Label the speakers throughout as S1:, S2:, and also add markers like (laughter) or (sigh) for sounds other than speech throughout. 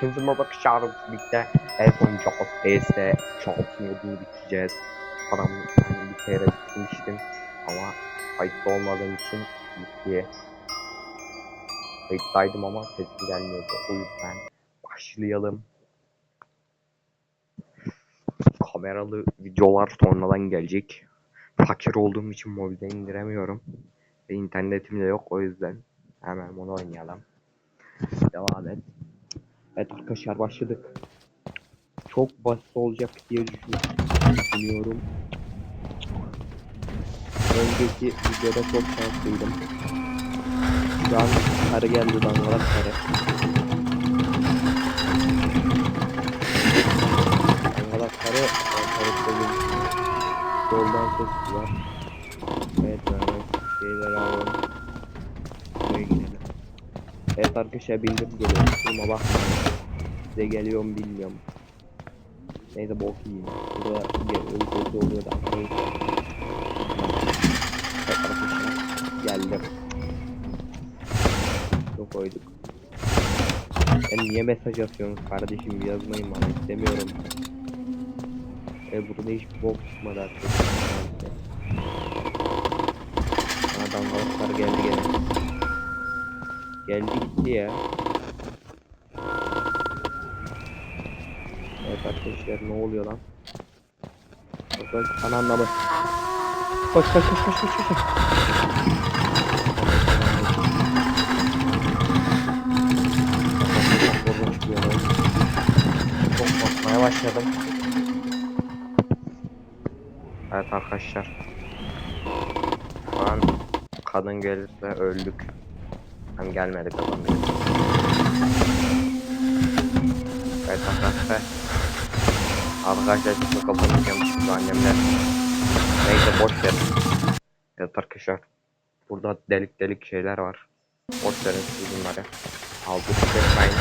S1: Hepinize merhaba arkadaşlar. Birlikte en son Jaws Ace'de Jaws modunu bitireceğiz. Param hani bir kere bitirmiştim ama kayıtlı olmadığım için bitti. Kayıttaydım ama sesim gelmiyordu. O yüzden başlayalım. Kameralı videolar sonradan gelecek. Fakir olduğum için mobilden indiremiyorum. Ve internetim de yok o yüzden hemen bunu oynayalım. Devam et. Evet arkadaşlar başladık. Çok basit olacak diye düşün- düşünüyorum. Önceki videoda çok şanslıydım. Şu an karı geldi dangalak karı. Dangalak karı karı. Yoldan ses var. Evet evet şeyler alalım. Evet arkadaşlar bildim geliyor. Kusuruma bakmayın. Size geliyor mu bilmiyorum. Neyse bok yiyeyim. Burada öyle oluyor da. Neyse. Geldim. Çok koyduk. Ben niye mesaj atıyorsunuz kardeşim yazmayın bana istemiyorum. E burada hiçbir bok çıkmadı arkadaşlar. Bana dangalıklar geldi. Geldi gitti ya. Evet arkadaşlar ne oluyor lan? Bak bak ana anlamı. Koş koş koş koş koş koş. Çok korkmaya başladım. Evet arkadaşlar. Şu an kadın gelirse öldük. Hem gelmedi kadın. Evet arkadaşlar. Arkadaşlar şimdi kapatacağım şimdi annemler. Neyse boş ver. Evet arkadaşlar. Burada delik delik şeyler var. Boş verin bunları. Aldık etmeyin.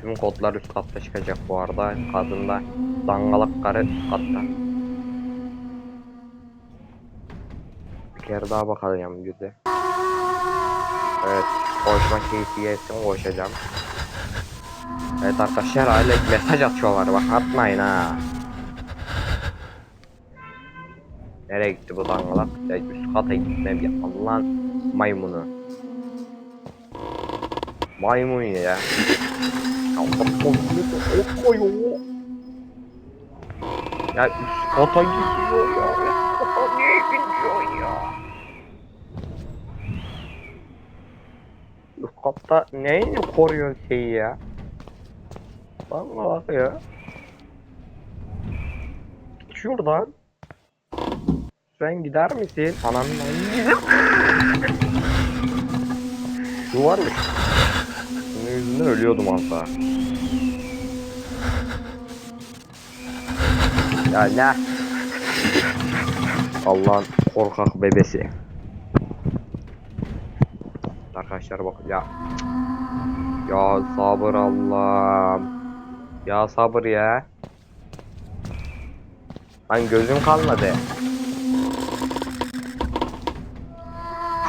S1: Tüm kodlar üst katta çıkacak bu arada. Kadında dangalak karı üst katta. Bir kere daha bakalım yüze. Evet. Koşma keyfi yesin koşacağım. Evet arkadaşlar hala mesaj atıyorlar bak atmayın ha. Nereye gitti bu dangalak? Ya üst kata gitmem ya Allah'ın maymunu. Maymun ya. Ya üst kata gidiyor ya. Üst kata niye ya? Üst katta neyini koruyor şeyi ya? Vallahi bak ya. Şuradan. Sen gider misin? Ananın Şu varmış. Bunun yüzünden ölüyordum daha. Ya ne? Allah'ın korkak bebesi. Arkadaşlar bak ya. Ya sabır Allah'ım. Ya sabır ya. Lan gözüm kalmadı.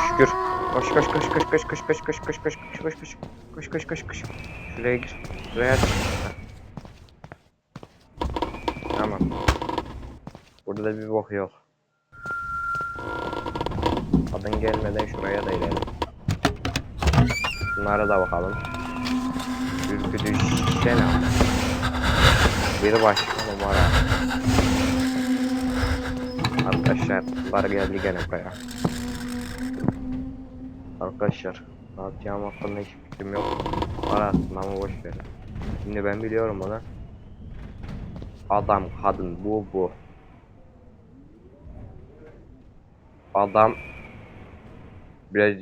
S1: Şükür. Koş koş koş koş koş koş koş koş koş koş koş koş koş koş koş koş koş Şuraya gir. Şuraya. Tamam. Burada da bir bok yok. Kadın gelmeden şuraya da inelim. Bunlara da bakalım. Ürkütüşsene. Bir başka numara. Arkadaşlar bunlar geldi gene buraya. Arkadaşlar ne yapacağım hakkında hiç fikrim yok. Var aslında ama boş verin. Şimdi ben biliyorum onu. Adam, kadın, bu, bu. Adam biraz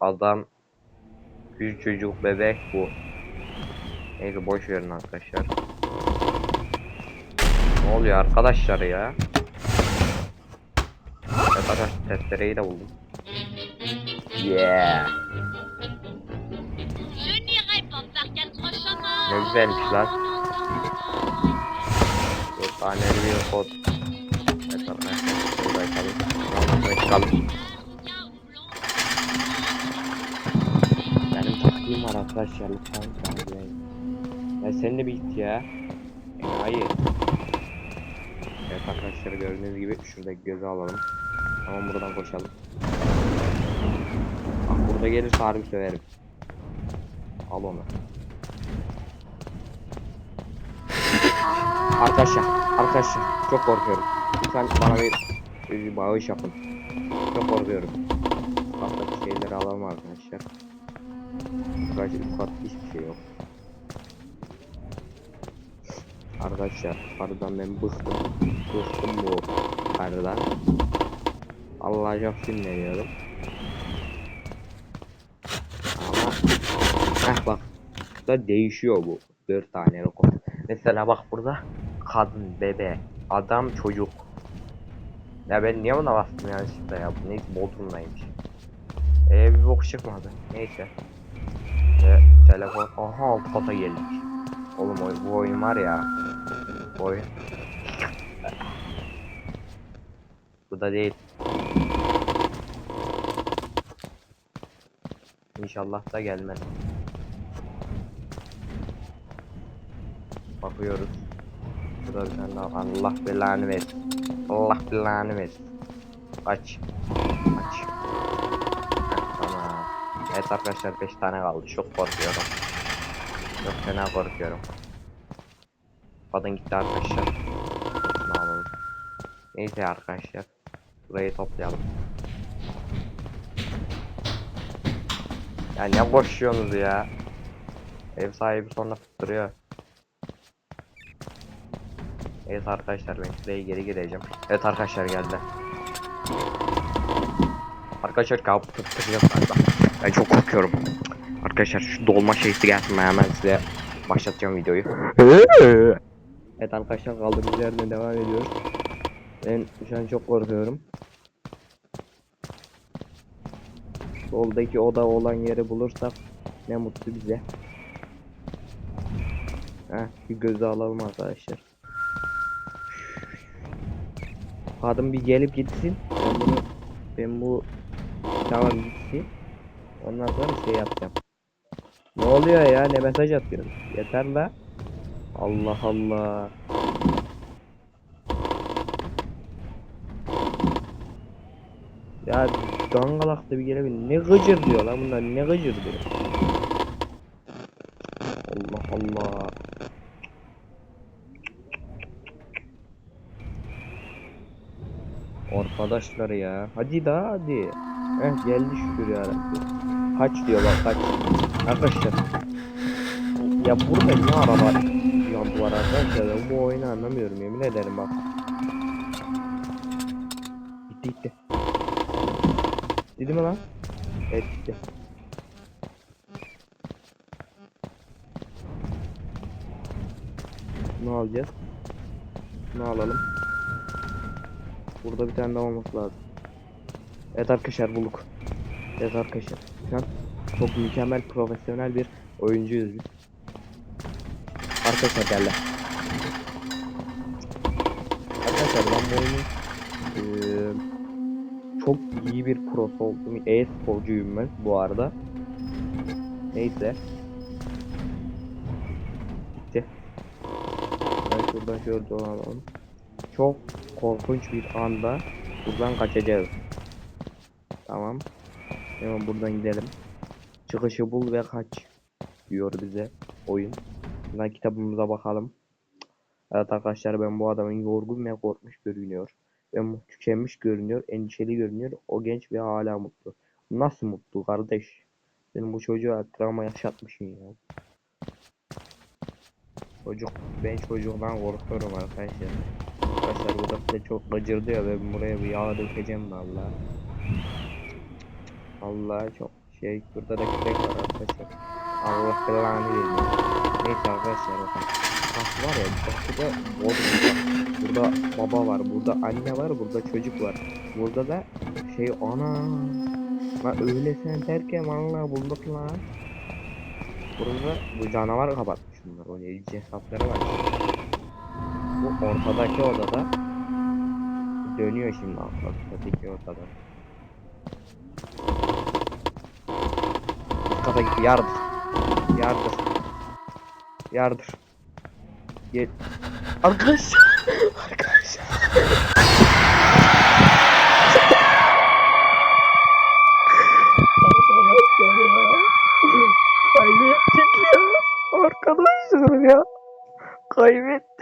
S1: adam bir çocuk bebek bu. Neyse boş verin arkadaşlar. Ne oluyor arkadaşlar ya? Arkadaşlar testereyi de buldum. Yeah. Ne güzelmiş lan. Dört taneli bir kod. Evet arkadaşlar. Burada çıkalım. Burada çıkalım. Benim taktiğim var arkadaşlar lütfen. Ya sen de bir git ya. Enayi. Evet arkadaşlar gördüğünüz gibi şuradaki gözü alalım. Tamam buradan koşalım. Bak burada gelirse harbi söverim. Al onu. (laughs) Arkadaşlar, arkadaşlar çok korkuyorum. Lütfen bana bir, bir bağış yapın. Çok korkuyorum. Alttaki şeyleri alalım arkadaşlar. Arkadaşlar kat hiçbir şey yok. Arkadaşlar karıdan ben bıktım. Bıktım bu karıdan. Allah'a çok sinirleniyorum. Ama Heh bak. Da değişiyor bu. Dört tane rekor. Mesela bak burada kadın, bebe, adam, çocuk. Ya ben niye buna bastım yanlışlıkla ya? Bu neyse Bodrum'daymış. Ee bir bok çıkmadı. Neyse. Ve telefon. Aha alt kata. Oğlum bu oyun var ya. Bu oyun. Bu da değil. İnşallah da gelmez. Bakıyoruz. Burada bir tane daha. Allah belanı versin. Allah belanı versin. Kaç. Kaç. Heh, Tamam. Evet arkadaşlar 5 tane kaldı. Çok korkuyorum. Çok fena korkuyorum. Kadın gitti arkadaşlar. Alalım. Neyse arkadaşlar. Burayı toplayalım. Ya ne koşuyorsunuz ya? Ev sahibi sonra tutturuyor. Evet arkadaşlar ben şuraya geri gireceğim. Evet arkadaşlar geldi. Arkadaşlar kapı tutturuyor. Ben çok korkuyorum. Arkadaşlar şu dolma şeysi gelsin ben hemen size başlatacağım videoyu. evet arkadaşlar kaldığımız yerden devam ediyoruz. Ben şu an çok korkuyorum. Soldaki oda olan yeri bulursak ne mutlu bize. Heh, bir gözü alalım arkadaşlar. Kadın bir gelip gitsin. Ben bunu ben bu tamam gitsin. Ondan sonra şey yapacağım. Ne oluyor ya? Ne mesaj atıyorsun? Yeter la. Allah Allah. Ya dangalak da bir gelebilir. Ne gıcır diyor lan bunlar ne gıcır diyor. Allah Allah. Arkadaşlar ya. Hadi daha hadi. Heh geldi şükür ya Rabbi. Kaç diyor bak kaç. Arkadaşlar. Ya burada ne araba yandılar arkadaşlar. Ben bu oyunu anlamıyorum yemin ederim bak. Gitti gitti. Gitti mi lan? Evet gitti. Ne alacağız? Ne alalım? Burada bir tane daha olması lazım. Evet arkadaşlar bulduk. Evet arkadaşlar. An çok mükemmel profesyonel bir oyuncuyuz biz. Arkadaşlar geldi. Arkadaşlar ben bu oyunu eee, çok iyi bir pro oldum. E-sporcuyum ben bu arada. Neyse. Gitti. Ben şuradan şöyle dolanalım. Çok korkunç bir anda buradan kaçacağız. Tamam. Hemen buradan gidelim. Çıkışı bul ve kaç diyor bize oyun. Buradan kitabımıza bakalım. Evet arkadaşlar ben bu adamın yorgun ve korkmuş görünüyor. Ve tükenmiş görünüyor, endişeli görünüyor. O genç ve hala mutlu. Nasıl mutlu kardeş? Senin bu çocuğa travma yaşatmışsın ya. Çocuk, ben çocuktan korkuyorum arkadaşlar. Arkadaşlar bu da size çok gıcırdıyor ve ben buraya bir yağ dökeceğim valla. Allah çok şey burada da köpek var arkadaşlar. Allah belanı versin. Neyse arkadaşlar bakın. Bak var ya burada. Burada baba var, burada anne var, burada çocuk var. Burada da şey ana. Lan öyle sen derken valla bulduk lan. Burada bu canavar kapatmış bunlar. O neyci hesapları var. Bu ortadaki odada dönüyor şimdi ortadaki odada. Üst kata gitti yardım. Yardır. Yardır. Gel.
S2: Arkadaşlar. Arkadaşlar. Kaybettik ya. Arkadaşlar ya. Kaybettik.